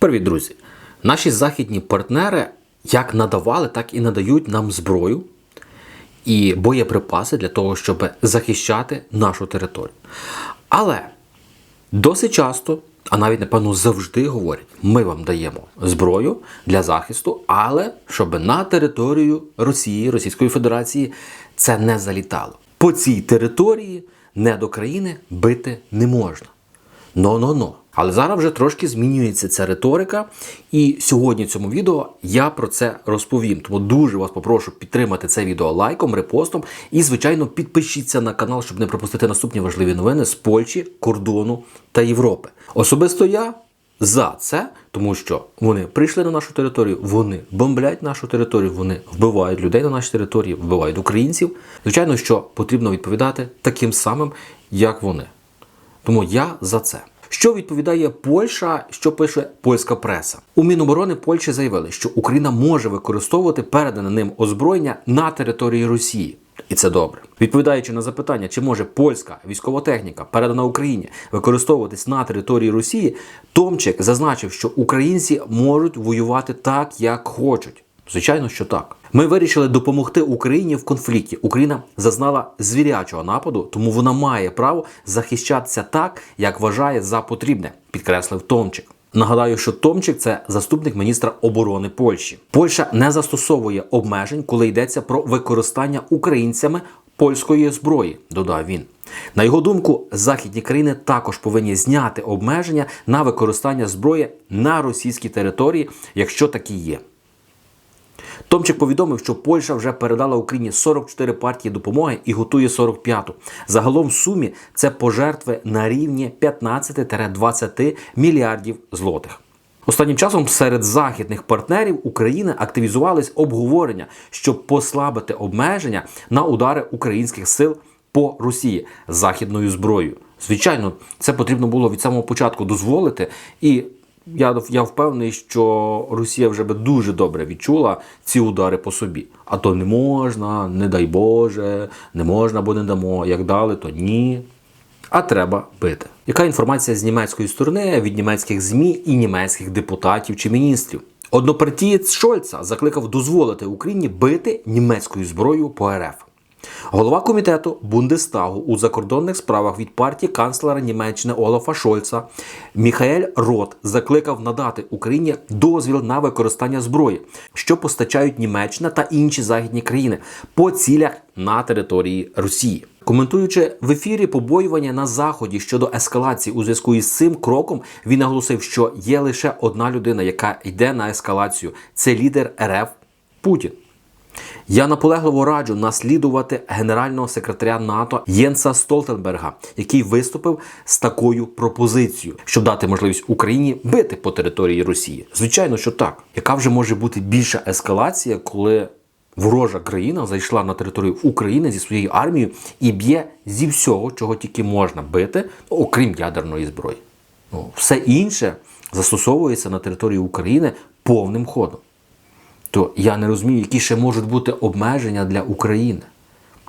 Привіт, друзі! Наші західні партнери як надавали, так і надають нам зброю і боєприпаси для того, щоб захищати нашу територію. Але досить часто, а навіть напевно завжди говорять: ми вам даємо зброю для захисту, але щоб на територію Росії, Російської Федерації це не залітало. По цій території не до країни бити не можна. Но-но-но. Але зараз вже трошки змінюється ця риторика, і сьогодні в цьому відео я про це розповім. Тому дуже вас попрошу підтримати це відео лайком, репостом і, звичайно, підпишіться на канал, щоб не пропустити наступні важливі новини з Польщі, кордону та Європи. Особисто я за це, тому що вони прийшли на нашу територію, вони бомблять нашу територію, вони вбивають людей на нашій території, вбивають українців. Звичайно, що потрібно відповідати таким самим, як вони. Тому я за це. Що відповідає Польща, що пише польська преса? У Міноборони Польщі заявили, що Україна може використовувати передане ним озброєння на території Росії. І це добре. Відповідаючи на запитання, чи може польська військова техніка, передана Україні, використовуватись на території Росії, Томчик зазначив, що українці можуть воювати так, як хочуть. Звичайно, що так. Ми вирішили допомогти Україні в конфлікті. Україна зазнала звірячого нападу, тому вона має право захищатися так, як вважає за потрібне, підкреслив Томчик. Нагадаю, що Томчик це заступник міністра оборони Польщі. Польща не застосовує обмежень, коли йдеться про використання українцями польської зброї, додав він. На його думку, західні країни також повинні зняти обмеження на використання зброї на російській території, якщо такі є. Томчик повідомив, що Польща вже передала Україні 44 партії допомоги і готує 45-ту. Загалом в сумі це пожертви на рівні 15-20 мільярдів злотих. Останнім часом серед західних партнерів України активізувались обговорення, щоб послабити обмеження на удари українських сил по Росії західною зброєю. Звичайно, це потрібно було від самого початку дозволити і я я впевнений, що Росія вже би дуже добре відчула ці удари по собі. А то не можна, не дай Боже, не можна, бо не дамо. Як дали, то ні. А треба бити. Яка інформація з німецької сторони від німецьких ЗМІ і німецьких депутатів чи міністрів? Однопартієць Шольца закликав дозволити Україні бити німецькою зброєю по РФ. Голова комітету Бундестагу у закордонних справах від партії канцлера Німеччини Олафа Шольца Міхаель Рот закликав надати Україні дозвіл на використання зброї, що постачають Німеччина та інші західні країни по цілях на території Росії. Коментуючи в ефірі побоювання на заході щодо ескалації у зв'язку із цим кроком, він наголосив, що є лише одна людина, яка йде на ескалацію. Це лідер РФ Путін. Я наполегливо раджу наслідувати генерального секретаря НАТО Єнса Столтенберга, який виступив з такою пропозицією, щоб дати можливість Україні бити по території Росії. Звичайно, що так. Яка вже може бути більша ескалація, коли ворожа країна зайшла на територію України зі своєю армією і б'є зі всього, чого тільки можна бити, окрім ядерної зброї. Ну, все інше застосовується на території України повним ходом то я не розумію, які ще можуть бути обмеження для України.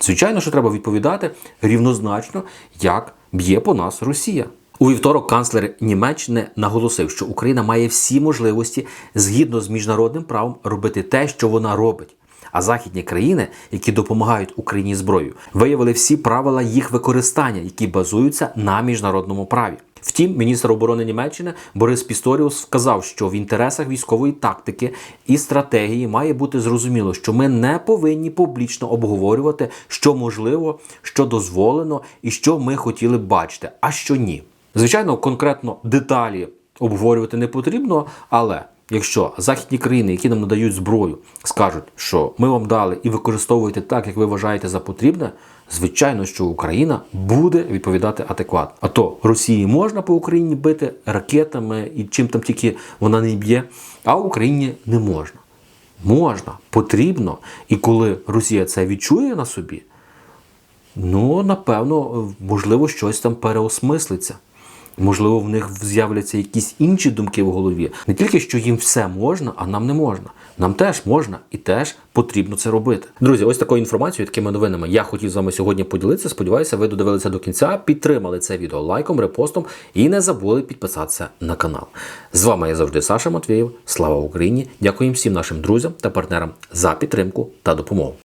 Звичайно, що треба відповідати рівнозначно, як б'є по нас Росія. У вівторок канцлер Німеччини наголосив, що Україна має всі можливості згідно з міжнародним правом робити те, що вона робить. А західні країни, які допомагають Україні зброєю, виявили всі правила їх використання, які базуються на міжнародному праві. Втім, міністр оборони Німеччини Борис Пісторіус вказав, що в інтересах військової тактики і стратегії має бути зрозуміло, що ми не повинні публічно обговорювати, що можливо, що дозволено і що ми хотіли б бачити, а що ні. Звичайно, конкретно деталі обговорювати не потрібно, але якщо західні країни, які нам надають зброю, скажуть, що ми вам дали і використовуєте так, як ви вважаєте за потрібне, звичайно, що Україна буде відповідати адекватно. А то Росії можна по Україні бити ракетами і чим там тільки вона не б'є, а Україні не можна. Можна, потрібно. І коли Росія це відчує на собі, ну напевно, можливо, щось там переосмислиться. Можливо, в них з'являться якісь інші думки в голові. Не тільки що їм все можна, а нам не можна. Нам теж можна і теж потрібно це робити. Друзі, ось такою інформацією, такими новинами я хотів з вами сьогодні поділитися. Сподіваюся, ви додивилися до кінця, підтримали це відео лайком, репостом і не забули підписатися на канал. З вами я завжди Саша Матвєєв. Слава Україні! Дякую всім нашим друзям та партнерам за підтримку та допомогу.